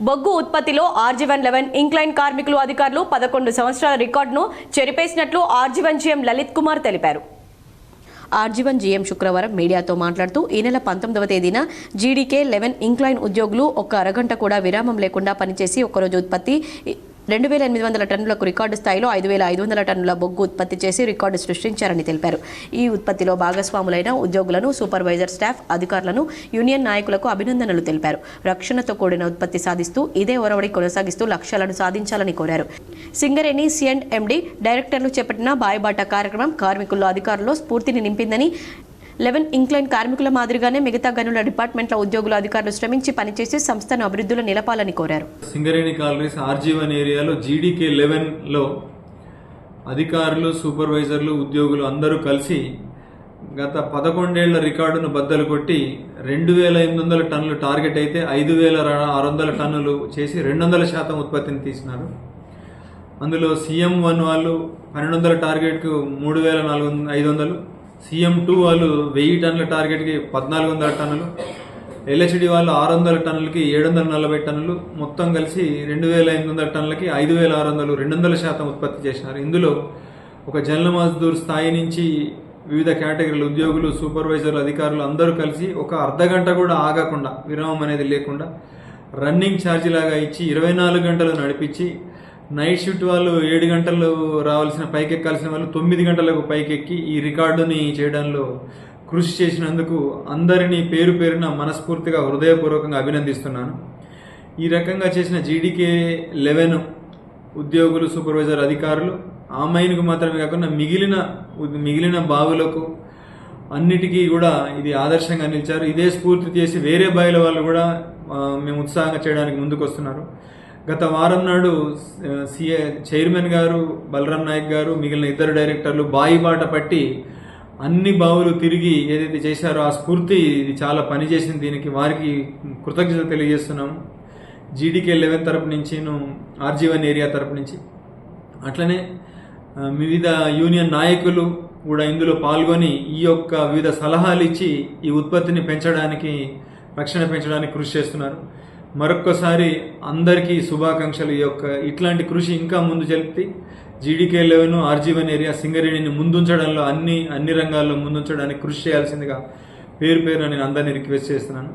బొగ్గు ఉత్పత్తిలో RG one eleven incline కార్మికులు అధికారులు పదకొండు సంవత్సరాల రికార్డును చెరిపేసినట్లు RG one GM Lalit Kumar తెలిపారు. ఆర్జీవన్ జీఎం శుక్రవారం మీడియాతో మాట్లాడుతూ ఈ నెల పంతొమ్మిదవ తేదీన జీడీకే లెవెన్ ఇంక్లైన్ ఉద్యోగులు ఒక్క అరగంట కూడా విరామం లేకుండా పనిచేసి ఒక్కరోజు ఉత్పత్తి రెండు వేల ఎనిమిది వందల టన్నులకు రికార్డు స్థాయిలో ఐదు వేల ఐదు వందల టన్నుల బొగ్గు ఉత్పత్తి చేసి రికార్డు సృష్టించారని తెలిపారు. ఈ ఉత్పత్తిలో భాగస్వాములైన ఉద్యోగులను సూపర్వైజర్ స్టాఫ్ అధికారులను యూనియన్ నాయకులకు అభినందనలు తెలిపారు. రక్షణతో కూడిన ఉత్పత్తి సాధిస్తూ ఇదే ఒరవడి కొనసాగిస్తూ లక్ష్యాలను సాధించాలని కోరారు. సింగరేణి సిఎండ్ ఎండి డైరెక్టర్లు చేపట్టిన బాయిబాట కార్యక్రమం కార్మికుల్లో అధికారుల్లో స్ఫూర్తిని నింపిందని లెవెన్ ఇంక్లైన్ కార్మికుల మాదిరిగానే మిగతా గనుల డిపార్ట్మెంట్ల ఉద్యోగులు అధికారులు శ్రమించి పనిచేసి సంస్థను అభివృద్ధిలో నిలపాలని కోరారు. సింగరేణి కాలనీస్ ఆర్జీవన్ ఏరియాలో జీడీకే లెవెన్లో అధికారులు సూపర్వైజర్లు ఉద్యోగులు అందరూ కలిసి గత పదకొండేళ్ళ రికార్డును బద్దలు కొట్టి రెండు వేల ఎనిమిది వందల టన్నులు టార్గెట్ అయితే ఐదు వేల ఆరు వందల టన్నులు చేసి రెండు వందల శాతం ఉత్పత్తిని తీసినారు. అందులో సీఎం వన్ వాళ్ళు పన్నెండు వందల టార్గెట్కు మూడు వేల నాలుగు ఐదు వందలు సీఎం టూ వాళ్ళు వెయ్యి టన్నుల టార్గెట్కి పద్నాలుగు వందల టన్నులు ఎల్హెచ్డి వాళ్ళు ఆరు వందల టన్నులకి ఏడు వందల నలభై టన్నులు మొత్తం కలిసి రెండు వేల ఎనిమిది వందల టన్నులకి ఐదు వేల ఆరు వందలు రెండు వందల శాతం ఉత్పత్తి చేసినారు. ఇందులో ఒక జనరల్ మజ్దూర్ స్థాయి నుంచి వివిధ కేటగిరీల ఉద్యోగులు సూపర్వైజర్లు అధికారులు అందరూ కలిసి ఒక అర్ధగంట కూడా ఆగకుండా విరామం అనేది లేకుండా రన్నింగ్ ఛార్జ్ లాగా ఇచ్చి ఇరవై నాలుగు గంటలు నడిపించి నైట్ షిఫ్ట్ వాళ్ళు ఏడు గంటలు రావాల్సిన పైకి ఎక్కాల్సిన వాళ్ళు తొమ్మిది గంటలకు పైకెక్కి ఈ రికార్డుని చేయడంలో కృషి చేసినందుకు అందరినీ పేరు పేరున మనస్ఫూర్తిగా హృదయపూర్వకంగా అభినందిస్తున్నాను. ఈ రకంగా చేసిన జీడీకే లెవెన్ ఉద్యోగులు సూపర్వైజర్ అధికారులు ఆ మైన్కు మాత్రమే కాకుండా మిగిలిన మిగిలిన బావులకు అన్నిటికీ కూడా ఇది ఆదర్శంగా నిలిచారు. ఇదే స్ఫూర్తి చేసి వేరే బావిల వాళ్ళు కూడా మేము ఉత్సాహంగా చేయడానికి ముందుకు వస్తున్నారు గత వారం నాడు సిఏ చైర్మన్ గారు బలరాం నాయక్ గారు మిగిలిన ఇద్దరు డైరెక్టర్లు బాయి బాట పట్టి అన్ని బావులు తిరిగి ఏదైతే చేశారో ఆ స్ఫూర్తి ఇది చాలా పనిచేసింది. దీనికి వారికి కృతజ్ఞత తెలియజేస్తున్నాం. జీడీకే లెవెన్ తరపు నుంచి ఆర్జీవన్ ఏరియా తరపు నుంచి. అట్లనే వివిధ యూనియన్ నాయకులు కూడా ఇందులో పాల్గొని ఈ యొక్క వివిధ సలహాలు ఇచ్చి ఈ ఉత్పత్తిని పెంచడానికి రక్షణ పెంచడానికి కృషి చేస్తున్నారు. మరొక్కసారి అందరికీ శుభాకాంక్షలు. ఈ యొక్క ఇట్లాంటి కృషి ఇంకా ముందు జరిపి GDK eleven RG one area సింగరేణిని ముందుంచడంలో అన్ని అన్ని రంగాల్లో ముందుంచడానికి కృషి చేయాల్సిందిగా పేరు పేరు నేను అందరినీ రిక్వెస్ట్ చేస్తున్నాను.